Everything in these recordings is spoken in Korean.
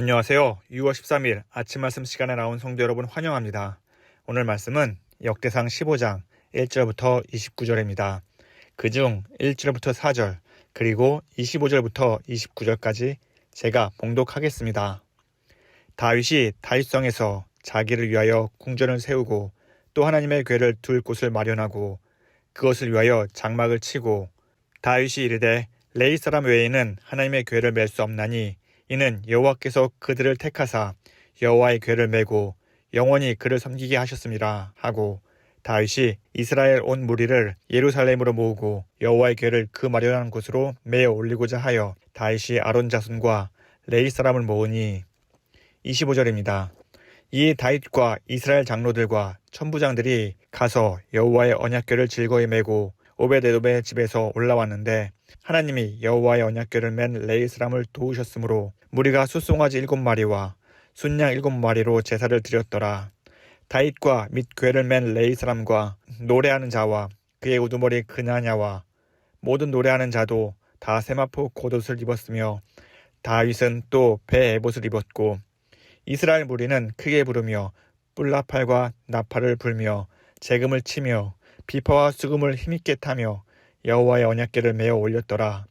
안녕하세요. 6월 13일 아침 말씀 시간에 나온 성도 여러분 환영합니다. 오늘 말씀은 역대상 15장 1절부터 29절입니다. 그중 1절부터 4절 그리고 25절부터 29절까지 제가 봉독하겠습니다. 다윗이 다윗성에서 자기를 위하여 궁전을 세우고 또 하나님의 궤를 둘 곳을 마련하고 그것을 위하여 장막을 치고 다윗이 이르되 레이 사람 외에는 하나님의 궤를 맬 수 없나니 이는 여호와께서 그들을 택하사 여호와의 궤를 메고 영원히 그를 섬기게 하셨습니다 하고 다윗이 이스라엘 온 무리를 예루살렘으로 모으고 여호와의 궤를 그 마련한 곳으로 메어 올리고자 하여 다윗이 아론 자손과 레이 사람을 모으니 25절입니다. 이 다윗과 이스라엘 장로들과 천부장들이 가서 여호와의 언약궤를 즐거이 메고 오베데돔의 집에서 올라왔는데 하나님이 여호와의 언약궤를 맨 레이 사람을 도우셨으므로 무리가 숫송아지 일곱 마리와 순양 일곱 마리로 제사를 드렸더라. 다윗과 및 궤를 맨 레이 사람과 노래하는 자와 그의 우두머리 그나냐와 모든 노래하는 자도 다 세마포 겉옷을 입었으며 다윗은 또 배 에봇을 입었고 이스라엘 무리는 크게 부르며 뿔나팔과 나팔을 불며 재금을 치며 비파와 수금을 힘있게 타며 여호와의 언약궤를 메어 올렸더라.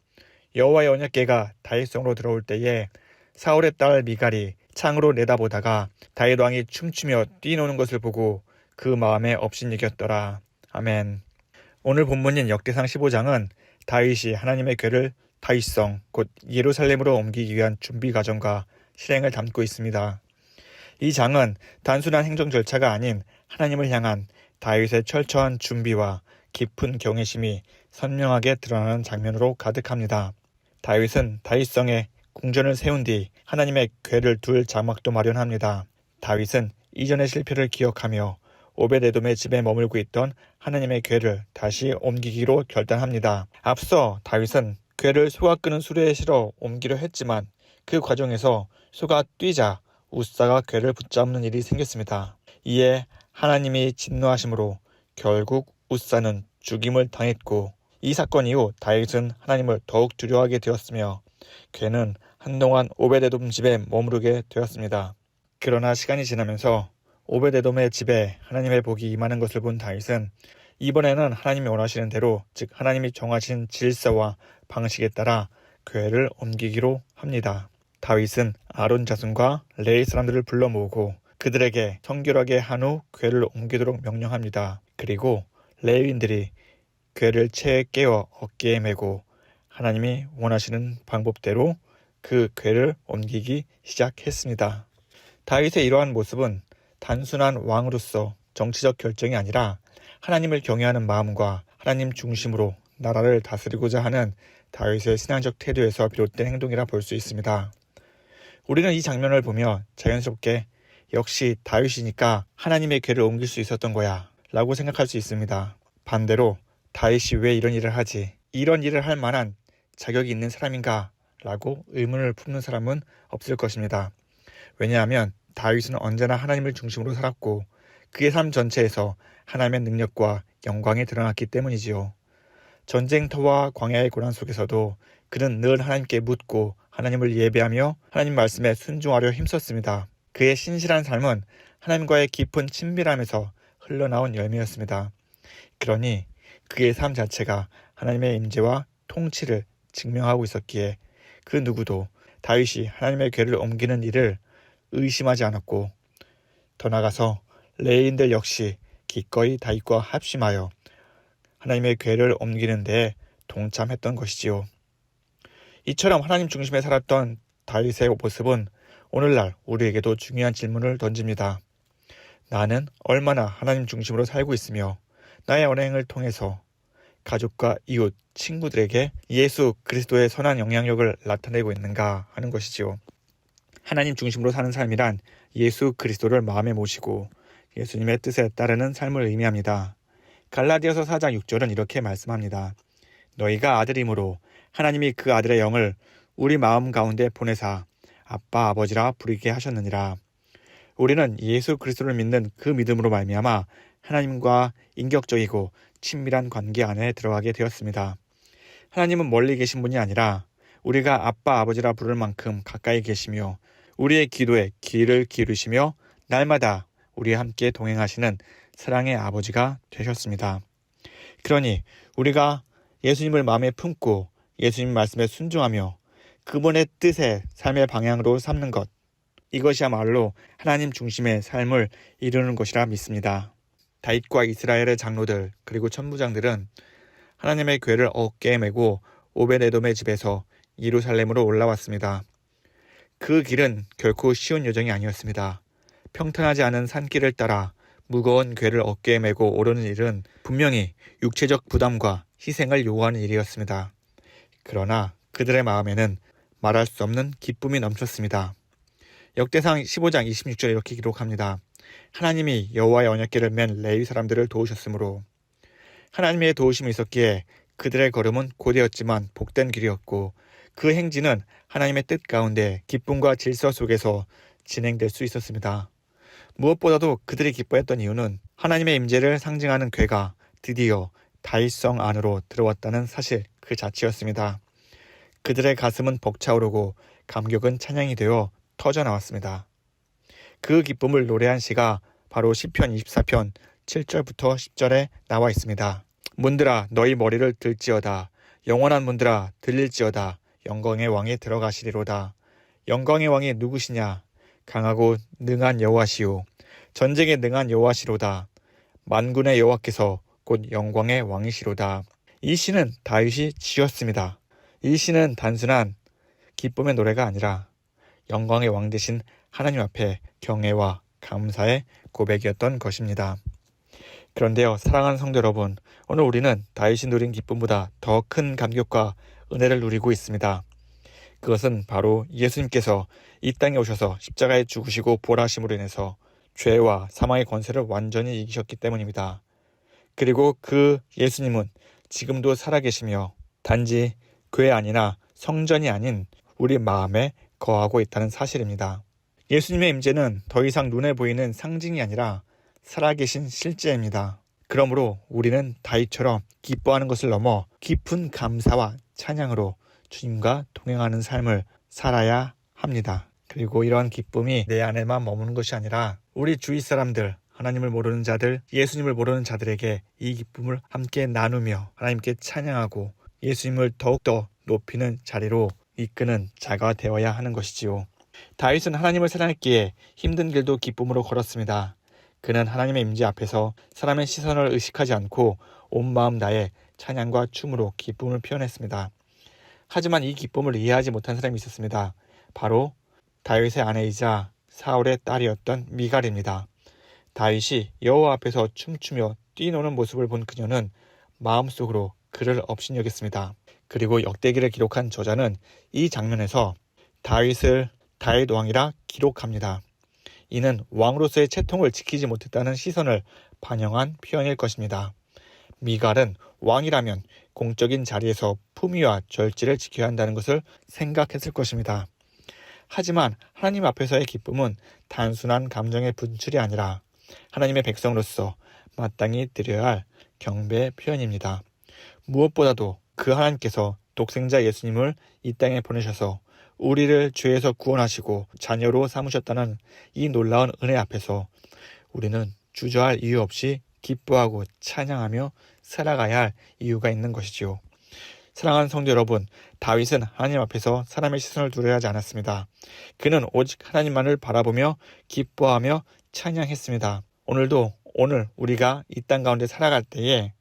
여호와의 언약궤가 다윗성으로 들어올 때에 사울의 딸 미갈이 창으로 내다보다가 다윗 왕이 춤추며 뛰노는 것을 보고 그 마음에 업신이겼더라. 아멘. 오늘 본문인 역대상 15장은 다윗이 하나님의 궤를 다윗성 곧 예루살렘으로 옮기기 위한 준비 과정과 실행을 담고 있습니다. 이 장은 단순한 행정 절차가 아닌 하나님을 향한 다윗의 철저한 준비와 깊은 경외심이 선명하게 드러나는 장면으로 가득합니다. 다윗은 다윗성에 궁전을 세운 뒤 하나님의 궤를 둘 장막도 마련합니다. 다윗은 이전의 실패를 기억하며 오베데돔의 집에 머물고 있던 하나님의 궤를 다시 옮기기로 결단합니다. 앞서 다윗은 궤를 소가 끄는 수레에 실어 옮기려 했지만 그 과정에서 소가 뛰자 우사가 궤를 붙잡는 일이 생겼습니다. 이에 하나님이 진노하심으로 결국 우사는 죽임을 당했고 이 사건 이후 다윗은 하나님을 더욱 두려워하게 되었으며 궤는 한동안 오베데돔 집에 머무르게 되었습니다. 그러나 시간이 지나면서 오베데돔의 집에 하나님의 복이 임하는 것을 본 다윗은 이번에는 하나님이 원하시는 대로 즉 하나님이 정하신 질서와 방식에 따라 궤를 옮기기로 합니다. 다윗은 아론 자손과 레이 사람들을 불러 모으고 그들에게 성결하게 한후 궤를 옮기도록 명령합니다. 그리고 레위인들이 궤를 채에 깨워 어깨에 메고 하나님이 원하시는 방법대로 그 궤를 옮기기 시작했습니다. 다윗의 이러한 모습은 단순한 왕으로서 정치적 결정이 아니라 하나님을 경외하는 마음과 하나님 중심으로 나라를 다스리고자 하는 다윗의 신앙적 태도에서 비롯된 행동이라 볼 수 있습니다. 우리는 이 장면을 보며 자연스럽게 역시 다윗이니까 하나님의 궤를 옮길 수 있었던 거야 라고 생각할 수 있습니다. 반대로 다윗이 왜 이런 일을 하지? 이런 일을 할 만한 자격이 있는 사람인가? 라고 의문을 품는 사람은 없을 것입니다. 왜냐하면 다윗은 언제나 하나님을 중심으로 살았고 그의 삶 전체에서 하나님의 능력과 영광이 드러났기 때문이지요. 전쟁터와 광야의 고난 속에서도 그는 늘 하나님께 묻고 하나님을 예배하며 하나님 말씀에 순종하려 힘썼습니다. 그의 신실한 삶은 하나님과의 깊은 친밀함에서 흘러나온 열매였습니다. 그러니 그의 삶 자체가 하나님의 임재와 통치를 증명하고 있었기에 그 누구도 다윗이 하나님의 궤를 옮기는 일을 의심하지 않았고 더 나아가서 레인들 역시 기꺼이 다윗과 합심하여 하나님의 궤를 옮기는 데 동참했던 것이지요. 이처럼 하나님 중심에 살았던 다윗의 모습은 오늘날 우리에게도 중요한 질문을 던집니다. 나는 얼마나 하나님 중심으로 살고 있으며 나의 언행을 통해서 가족과 이웃, 친구들에게 예수 그리스도의 선한 영향력을 나타내고 있는가 하는 것이지요. 하나님 중심으로 사는 삶이란 예수 그리스도를 마음에 모시고 예수님의 뜻에 따르는 삶을 의미합니다. 갈라디아서 4장 6절은 이렇게 말씀합니다. 너희가 아들이므로 하나님이 그 아들의 영을 우리 마음 가운데 보내사 아빠 아버지라 부르게 하셨느니라. 우리는 예수 그리스도를 믿는 그 믿음으로 말미암아 하나님과 인격적이고 친밀한 관계 안에 들어가게 되었습니다. 하나님은 멀리 계신 분이 아니라 우리가 아빠 아버지라 부를 만큼 가까이 계시며 우리의 기도에 귀를 기울이시며 날마다 우리와 함께 동행하시는 사랑의 아버지가 되셨습니다. 그러니 우리가 예수님을 마음에 품고 예수님 말씀에 순종하며 그분의 뜻에 삶의 방향으로 삼는 것. 이것이야말로 하나님 중심의 삶을 이루는 것이라 믿습니다. 다윗과 이스라엘의 장로들 그리고 천부장들은 하나님의 괴를 어깨에 메고 오베데돔의 집에서 예루살렘으로 올라왔습니다. 그 길은 결코 쉬운 여정이 아니었습니다. 평탄하지 않은 산길을 따라 무거운 괴를 어깨에 메고 오르는 일은 분명히 육체적 부담과 희생을 요구하는 일이었습니다. 그러나 그들의 마음에는 말할 수 없는 기쁨이 넘쳤습니다. 역대상 15장 26절에 이렇게 기록합니다. 하나님이 여호와의 언약궤를 맨 레위 사람들을 도우셨으므로 하나님의 도우심이 있었기에 그들의 걸음은 고되었지만 복된 길이었고 그 행진은 하나님의 뜻 가운데 기쁨과 질서 속에서 진행될 수 있었습니다. 무엇보다도 그들이 기뻐했던 이유는 하나님의 임재를 상징하는 괴가 드디어 다윗성 안으로 들어왔다는 사실 그 자체였습니다. 그들의 가슴은 벅차오르고 감격은 찬양이 되어 터져 나왔습니다. 그 기쁨을 노래한 시가 바로 시편 24편 7절부터 10절에 나와 있습니다. 문들아 너희 머리를 들지어다. 영원한 문들아 들릴지어다. 영광의 왕이 들어가시리로다. 영광의 왕이 누구시냐? 강하고 능한 여호와시오. 전쟁에 능한 여호와시로다. 만군의 여호와께서 곧 영광의 왕이시로다. 이 시는 다윗이 지었습니다. 이 시는 단순한 기쁨의 노래가 아니라 영광의 왕 대신 하나님 앞에 경애와 감사의 고백이었던 것입니다. 그런데요, 사랑하는 성도 여러분, 오늘 우리는 다윗이 누린 기쁨보다 더 큰 감격과 은혜를 누리고 있습니다. 그것은 바로 예수님께서 이 땅에 오셔서 십자가에 죽으시고 부활하심으로 인해서 죄와 사망의 권세를 완전히 이기셨기 때문입니다. 그리고 그 예수님은 지금도 살아계시며 단지 교회 아니나 성전이 아닌 우리 마음에 거하고 있다는 사실입니다. 예수님의 임재는 더 이상 눈에 보이는 상징이 아니라 살아계신 실제입니다. 그러므로 우리는 다윗처럼 기뻐하는 것을 넘어 깊은 감사와 찬양으로 주님과 동행하는 삶을 살아야 합니다. 그리고 이러한 기쁨이 내 안에만 머무는 것이 아니라 우리 주위 사람들, 하나님을 모르는 자들, 예수님을 모르는 자들에게 이 기쁨을 함께 나누며 하나님께 찬양하고 예수님을 더욱더 높이는 자리로 이끄는 자가 되어야 하는 것이지요. 다윗은 하나님을 사랑했기에 힘든 길도 기쁨으로 걸었습니다. 그는 하나님의 임재 앞에서 사람의 시선을 의식하지 않고 온 마음 다해 찬양과 춤으로 기쁨을 표현했습니다. 하지만 이 기쁨을 이해하지 못한 사람이 있었습니다. 바로 다윗의 아내이자 사울의 딸이었던 미갈입니다. 다윗이 여호와 앞에서 춤추며 뛰노는 모습을 본 그녀는 마음속으로 그를 업신여겼습니다. 그리고 역대기를 기록한 저자는 이 장면에서 다윗을 다윗 왕이라 기록합니다. 이는 왕으로서의 채통을 지키지 못했다는 시선을 반영한 표현일 것입니다. 미갈은 왕이라면 공적인 자리에서 품위와 절제를 지켜야 한다는 것을 생각했을 것입니다. 하지만 하나님 앞에서의 기쁨은 단순한 감정의 분출이 아니라 하나님의 백성으로서 마땅히 드려야 할 경배의 표현입니다. 무엇보다도 그 하나님께서 독생자 예수님을 이 땅에 보내셔서 우리를 죄에서 구원하시고 자녀로 삼으셨다는 이 놀라운 은혜 앞에서 우리는 주저할 이유 없이 기뻐하고 찬양하며 살아가야 할 이유가 있는 것이지요. 사랑하는 성도 여러분, 다윗은 하나님 앞에서 사람의 시선을 두려 하지 않았습니다. 그는 오직 하나님만을 바라보며 기뻐하며 찬양했습니다. 오늘도 오늘 우리가 이 땅 가운데 살아갈 때에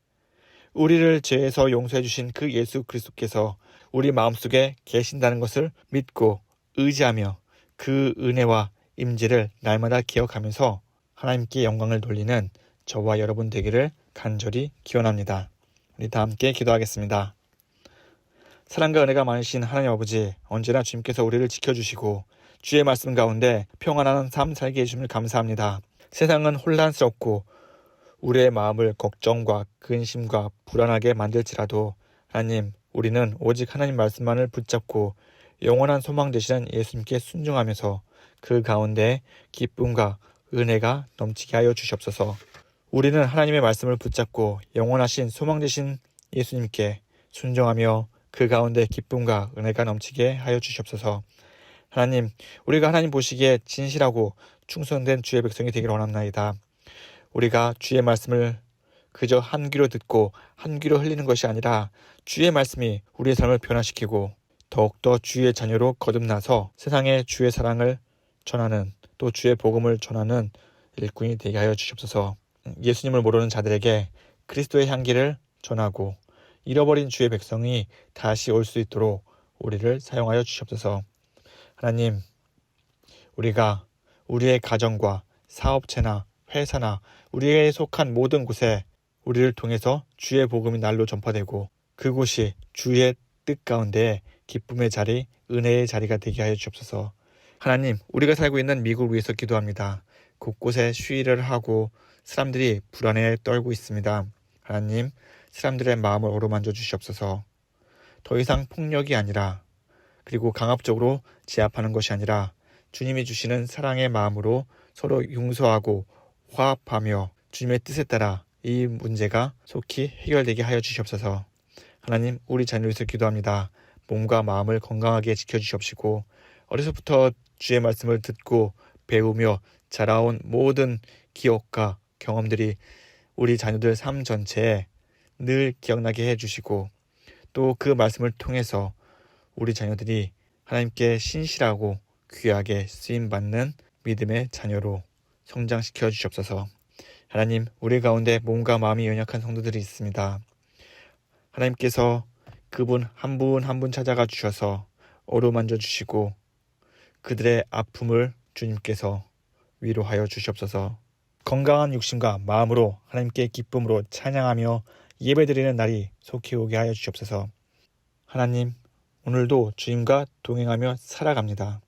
우리를 죄에서 용서해 주신 그 예수 그리스도께서 우리 마음속에 계신다는 것을 믿고 의지하며 그 은혜와 임재를 날마다 기억하면서 하나님께 영광을 돌리는 저와 여러분 되기를 간절히 기원합니다. 우리 다 함께 기도하겠습니다. 사랑과 은혜가 많으신 하나님 아버지, 언제나 주님께서 우리를 지켜주시고 주의 말씀 가운데 평안한 삶 살게 해주심을 감사합니다. 세상은 혼란스럽고 우리의 마음을 걱정과 근심과 불안하게 만들지라도 하나님, 우리는 오직 하나님 말씀만을 붙잡고 영원한 소망 되시는 예수님께 순종하면서 그 가운데 기쁨과 은혜가 넘치게 하여 주시옵소서. 우리는 하나님의 말씀을 붙잡고 영원하신 소망 되신 예수님께 순종하며 그 가운데 기쁨과 은혜가 넘치게 하여 주시옵소서. 하나님, 우리가 하나님 보시기에 진실하고 충성된 주의 백성이 되기를 원합나이다. 우리가 주의 말씀을 그저 한 귀로 듣고 한 귀로 흘리는 것이 아니라 주의 말씀이 우리의 삶을 변화시키고 더욱더 주의 자녀로 거듭나서 세상에 주의 사랑을 전하는 또 주의 복음을 전하는 일꾼이 되게 하여 주시옵소서. 예수님을 모르는 자들에게 그리스도의 향기를 전하고 잃어버린 주의 백성이 다시 올 수 있도록 우리를 사용하여 주시옵소서. 하나님, 우리가 우리의 가정과 사업체나 회사나 우리에 속한 모든 곳에 우리를 통해서 주의 복음이 날로 전파되고 그곳이 주의 뜻 가운데 기쁨의 자리, 은혜의 자리가 되게 하여 주옵소서. 하나님, 우리가 살고 있는 미국을 위해서 기도합니다. 곳곳에 시위를 하고 사람들이 불안에 떨고 있습니다. 하나님, 사람들의 마음을 어루만져 주시옵소서. 더 이상 폭력이 아니라 그리고 강압적으로 제압하는 것이 아니라 주님이 주시는 사랑의 마음으로 서로 용서하고 화합하며 주님의 뜻에 따라 이 문제가 속히 해결되게 하여 주시옵소서. 하나님, 우리 자녀를 위해서 기도합니다. 몸과 마음을 건강하게 지켜주시옵시고 어려서부터 주의 말씀을 듣고 배우며 자라온 모든 기억과 경험들이 우리 자녀들 삶 전체에 늘 기억나게 해주시고 또 그 말씀을 통해서 우리 자녀들이 하나님께 신실하고 귀하게 쓰임받는 믿음의 자녀로 성장시켜 주시옵소서. 하나님, 우리 가운데 몸과 마음이 연약한 성도들이 있습니다. 하나님께서 그분 한분 한분 찾아가 주셔서 어루만져 주시고 그들의 아픔을 주님께서 위로하여 주시옵소서. 건강한 육신과 마음으로 하나님께 기쁨으로 찬양하며 예배드리는 날이 속히 오게 하여 주시옵소서. 하나님, 오늘도 주님과 동행하며 살아갑니다.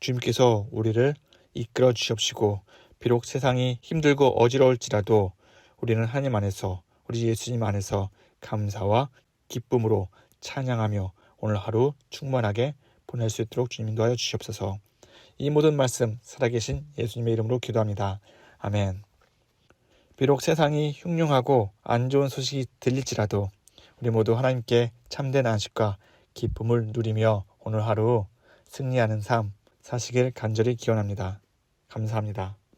주님께서 우리를 이끌어 주시옵시고 비록 세상이 힘들고 어지러울지라도 우리는 하나님 안에서 우리 예수님 안에서 감사와 기쁨으로 찬양하며 오늘 하루 충만하게 보낼 수 있도록 주님 인도하여 주시옵소서. 이 모든 말씀 살아계신 예수님의 이름으로 기도합니다. 아멘. 비록 세상이 흉흉하고 안 좋은 소식이 들릴지라도 우리 모두 하나님께 참된 안식과 기쁨을 누리며 오늘 하루 승리하는 삶 사시길 간절히 기원합니다. 감사합니다.